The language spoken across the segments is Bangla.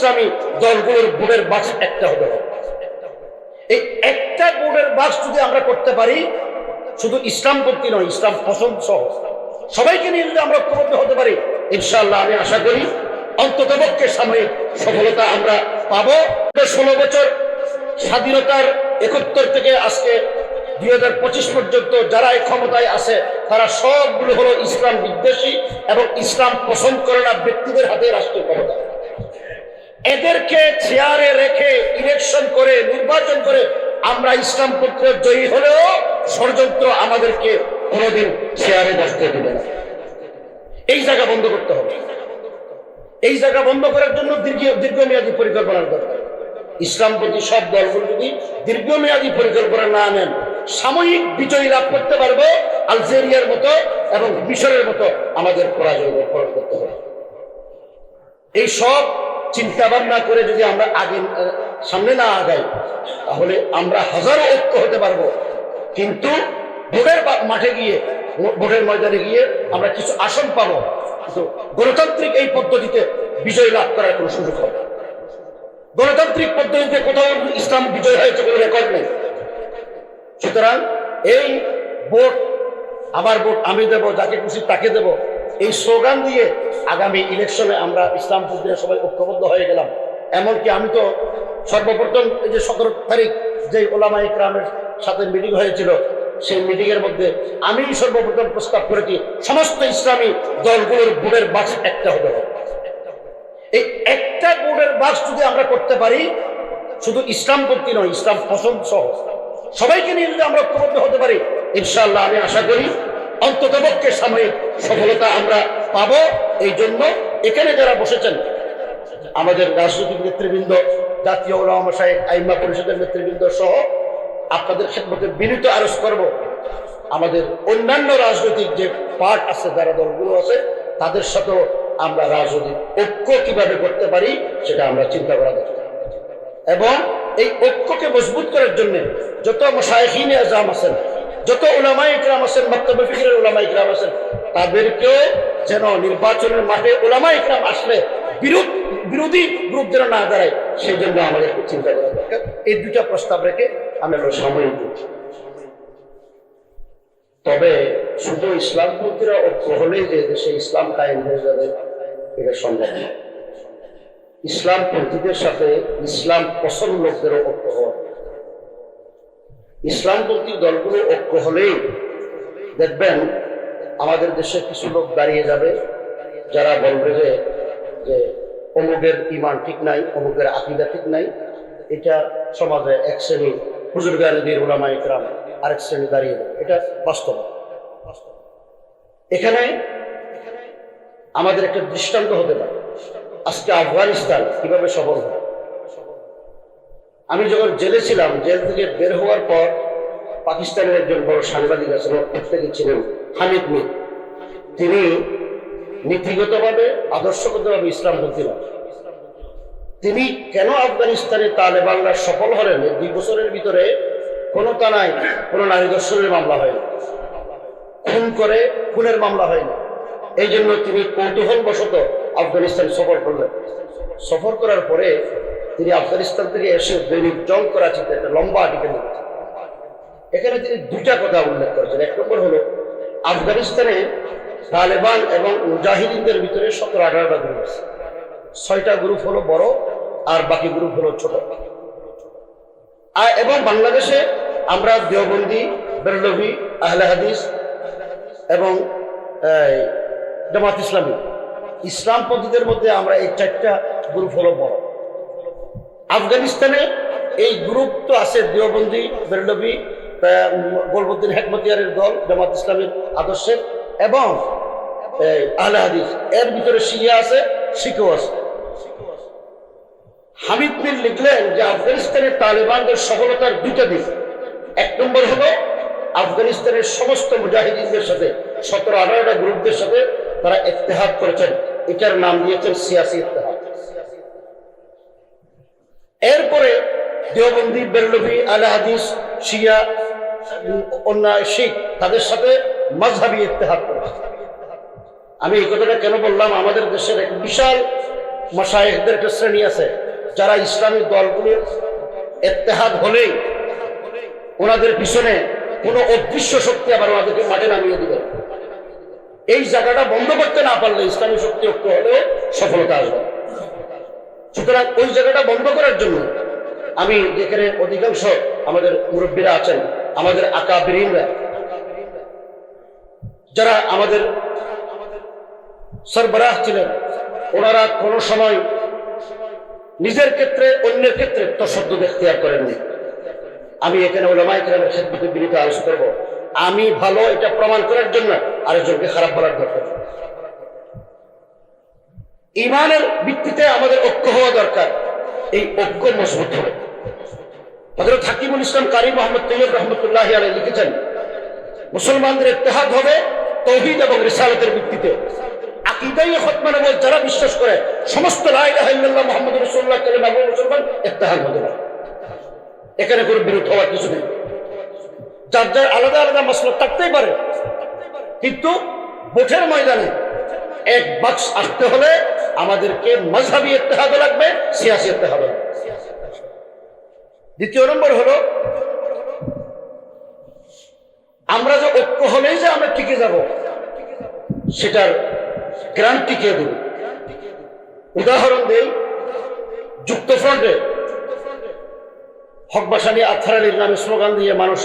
ইসলামী দলগুলোর বোর্ডের বাক্স একটা হবে। এই একটা বোর্ডের বাক্স যদি আমরা করতে পারি, শুধু ইসলামপন্থী নয়, ইসলাম পছন্দ সহ সবাইকে নিয়ে যদি আমরা ঐক্যবদ্ধ হতে পারি, ইনশাআল্লাহ আমি আশা করি অন্তত পক্ষে সাময়িক সফলতা আমরা পাবো। ষোলো বছর স্বাধীনতার একাত্তর থেকে আজকে দুই হাজার পঁচিশ পর্যন্ত যারা এই ক্ষমতায় আছে, তারা সবগুলো হলো ইসলাম বিদ্বেষী এবং ইসলাম পছন্দ করে না ব্যক্তিদের হাতে রাষ্ট্রীয় ক্ষমতা। এদেরকে চেয়ারে রেখে ইলেকশন করে, নির্বাচন করে আমরা ইসলাম পত্র জয়ী হলেও ষড়যন্ত্র আমাদেরকে কোনোদিন চেয়ারে বসতে দেবে না। এই জায়গা বন্ধ করতে হবে। এই জায়গা বন্ধ করার জন্য দীর্ঘ, দীর্ঘমেয়াদী পরিকল্পনার দরকার। ইসলাম প্রতি সব দলগুলো যদি দীর্ঘমেয়াদী পরিকল্পনা না নেন, সাময়িক বিজয় লাভ করতে পারবে আলজেরিয়ার মতো এবং মিশরের মতো আমাদের পরাজয় করতে হবে। এই সব চিন্তা ভাবনা করে যদি আমরা আগে সামনে না আগাই, তাহলে আমরা হাজারো ঐক্য হতে পারব। কিন্তু ভোটের মাঠে গিয়ে ভোটের ময়দানে গিয়ে আমরা কিছু আসন পাবো। কিন্তু গণতান্ত্রিক এই পদ্ধতিতে বিজয় লাভ করার কোনো সুযোগ হবে গণতান্ত্রিক পদ্ধতিতে কোথাও ইসলাম বিজয় হয়েছে কোনো রেকর্ড নেই। সুতরাং এই ভোট, আমার ভোট আমি দেব, যাকে খুশি তাকে দেব এই স্লোগান দিয়ে আগামী ইলেকশনে আমরা ইসলাম পদ্ধতিতে সবাই ঐক্যবদ্ধ হয়ে গেলাম। এমনকি আমি তো সর্বপ্রথম এই যে সতেরো তারিখ যে ওলামা ইকরামের সাথে মিটিং হয়েছিল, সেই মিটিং এর মধ্যে আমি সর্বপ্রথম প্রস্তাব করেছি, সমস্ত ইসলামী দলগুলোর ভোটের বাস একটা হতে হবে। এই একটা বোর্ডের বাক্স যদি আমরা করতে পারি, শুধু ইসলাম পন্থী নয়, ইসলাম পছন্দ সহ সবাইকে নিয়ে যদি আমরা ঐক্যবদ্ধ হতে পারি, ইনশাআল্লাহ আমি আশা করি অন্তত পক্ষে সাময়িক সফলতা আমরা পাবো এই জন্য এখানে যারা বসেছেন, আমাদের রাজনৈতিক নেতৃবৃন্দ, জাতীয় ওলামা সাহেব, আইমা পরিষদের নেতৃবৃন্দ সহ আপনাদের খেদমতে বিনীত আরজ করব, আমাদের অন্যান্য রাজনৈতিক যে পার্ট আছে, যারা দলগুলো আছে, তাদের সাথেও আমরা রাজনৈতিক ঐক্য কীভাবে করতে পারি, সেটা আমরা চিন্তা করা দরকার। এবং এই ঐক্যকে মজবুত করার জন্য যত মশাইখিন আজাম আছেন যত ওলামাই ইকরাম আছেন বক্তব্য ফিকিরের ওলামা ইকরাম আছেন তাদেরকেও যেন নির্বাচনের মাঠে ওলামা ইকরাম আসলে বিরোধ, বিরোধী গ্রুপ যেন না দাঁড়ায়, সেই জন্য আমাদের চিন্তা করা দরকার। এই দুটা প্রস্তাব রেখে আমি আমার সময় দিচ্ছি তবে শুধু ইসলাম ইসলামপন্থীরা ঐক্য হলেই যে দেশে ইসলাম কায়েম হয়ে যাবে, এটা সম্ভব নয় ইসলামপন্থীদের সাথে ইসলাম পছন্দ লোকদেরও ঐক্য হওয়া ইসলামপন্থী দলগুলো ঐক্য হলেই দেখবেন আমাদের দেশে কিছু লোক দাঁড়িয়ে যাবে যারা বলবে যে যে অমুকের ইমান ঠিক নাই, অমুকের আকিদা ঠিক নাই। এটা সমাজে এক শ্রেণি হুজুর গালিদির ওলামা ইকরাম আরেক শ্রেণি দাঁড়িয়ে যাবে। এটা বাস্তব। এখানে আমাদের একটা দৃষ্টান্ত হতে পারে। আজকে আফগানিস্তান কীভাবে সফল হয় আমি যখন জেলে ছিলাম, জেল থেকে বের হওয়ার পর পাকিস্তানের একজন বড় সাংবাদিক আছেন প্রত্যেকে ছিলেন হামিদ মির। তিনি নীতিগতভাবে, আদর্শগতভাবে ইসলাম বলছিলেন তিনি কেন আফগানিস্তানে তালেবানরা সফল হলেন? দুই বছরের ভিতরে কোনো তানায় কোনো নারী দর্শনের মামলা হয়নি। খুন করে খুনের মামলা হয়নি। এই জন্য তিনি কৌতূহল বশত আফগানিস্তান সফর করলেন। সফর করার পরে তিনি আফগানিস্তান থেকে এসে দৈনিক জং করাচিতে একটা লম্বা আর্টিকেল লিখেছেন। এখানে তিনি দুটা কথা উল্লেখ করেছেন। এক নম্বর হলো, আফগানিস্তানে তালেবান এবং মুজাহিদিনদের ভিতরে সতেরো আঠারোটা গ্রুপ আছে। ছয়টা গ্রুপ হলো বড় আর বাকি গ্রুপ হলো ছোট। আর এবং বাংলাদেশে আমরা দেওবন্দি, বেরলভি, আহলে হাদিস এবং জামাত ইসলামী। ইসলাম পন্থীদের মধ্যে আমরা এই চারটা গ্রুপ হলো বড়। আফগানিস্তানে এই গ্রুপ তো আছে, দেওবন্দি বেরলভি গোলবুদ্দিন হেকমতিয়ারের দল, জামাত ইসলামের আদর্শের, এবং আহলে হাদিস। এর ভিতরে শিয়া আছে, শিখও আছে। হামিদ মির লিখলেন যে আফগানিস্তানের তালেবানদের সফলতার দুটো দিক। এক নম্বর হলো, আফগানিস্তানের সমস্ত মুজাহিদিনদের সাথে, সতেরো আঠারোটা গ্রুপদের সাথে তারা ইত্তেহাদ করেছেন। এটার নাম দিয়েছেন সিয়াসি ইত্তেহাদ। এরপরে দেওবন্দি বেরলভি আল হাদিস শিয়া উম, অন্য শিখ তাদের সাথে মাঝহাবি ইত্তেহাদ করেছে আমি এই কথাটা কেন বললাম? আমাদের দেশের এক বিশাল মাসায়েকদের একটা শ্রেণি আছে যারা ইসলামী দলগুলির এত্তেহাদ হলেই ওনাদের পিছনে কোনো অদৃশ্য শক্তি আবার ওনাদেরকে মাঠে নামিয়ে দিবে। এই জায়গাটা বন্ধ করতে না পারলে ইসলামী শক্তি ঐক্য হলে সফলতা আসবে। সুতরাং ওই জায়গাটা বন্ধ করার জন্য আমি যেখানে অধিকাংশ আমাদের মুরব্বীরা আছেন, আমাদের আকা বিরিনরা যারা আমাদের সরবরাহ ছিলেন, ওনারা কোনো সময় নিজের ক্ষেত্রে অন্যের ক্ষেত্রে তশব্দ এখতিয়ার করেননি আমি এখানে ওলামাই কেরামের খেদমতে বিনীত আলোচনা করব আমি ভালো এটা প্রমাণ করার জন্য আরেকজনকে খারাপ বলার দরকার। ইমানের ভিত্তিতে আমাদের ঐক্য হওয়া দরকার। এই ঐক্য মজবুত হবে। হজরত হাকিমুল ইসলাম কারি মোহাম্মদ তৈয়ব রহমতুল্লাহ আলাই লিখেছেন, মুসলমানদের ইত্তেহাদ হবে তৌহিদ এবং রিসালতের ভিত্তিতে। যারা বিশ্বাস করে, সমস্ত কালিমা মুসলমান এখানে হওয়ার কিছু নেই। যার যার আলাদা আলাদা থাকতেই পারে। কিন্তু ময়দানে এক বাক্স আসতে হলে আমাদেরকে মজহাবি ইত্তেহাদও লাগবে, সিয়াসি ইত্তেহাদও লাগবে। দ্বিতীয় নম্বর হলো, আমরা যে ঐক্য হলেই যে আমরা টিকে যাব, সেটার গ্রান্টি কে দেব। উদাহরণ দেই, যুক্তফ্রন্টে হকবাসানি আথার আলীর নামে স্লোগান দিয়ে মানুষ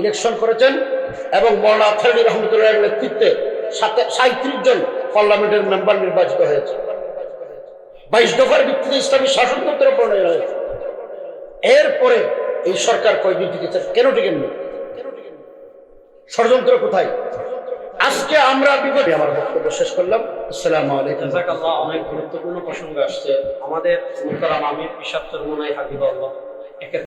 ইলেকশন করেছেন এবং মৌলানা আথার আলী রহমতুল্লাহ নেতৃত্বে সাঁত্রিশ জন পার্লামেন্টের মেম্বার নির্বাচিত হয়েছে। বাইশ দফার ভিত্তিতে ইসলামী শাসনতন্ত্র প্রণয় হয়েছে। এরপরে এই সরকার কয়দিন টিকেছে কেন টিকেননি ষড়যন্ত্র কোথায়? আজকে আমরা বিপদে আমার বক্তব্য শেষ করলাম। আসসালামু আলাইকুম। জাজাকাল্লাহ, অনেক গুরুত্বপূর্ণ প্রসঙ্গ আসছে। আমাদের মুহতারাম আমির, পিসাব চরমনাই হাবিবাল্লাহ।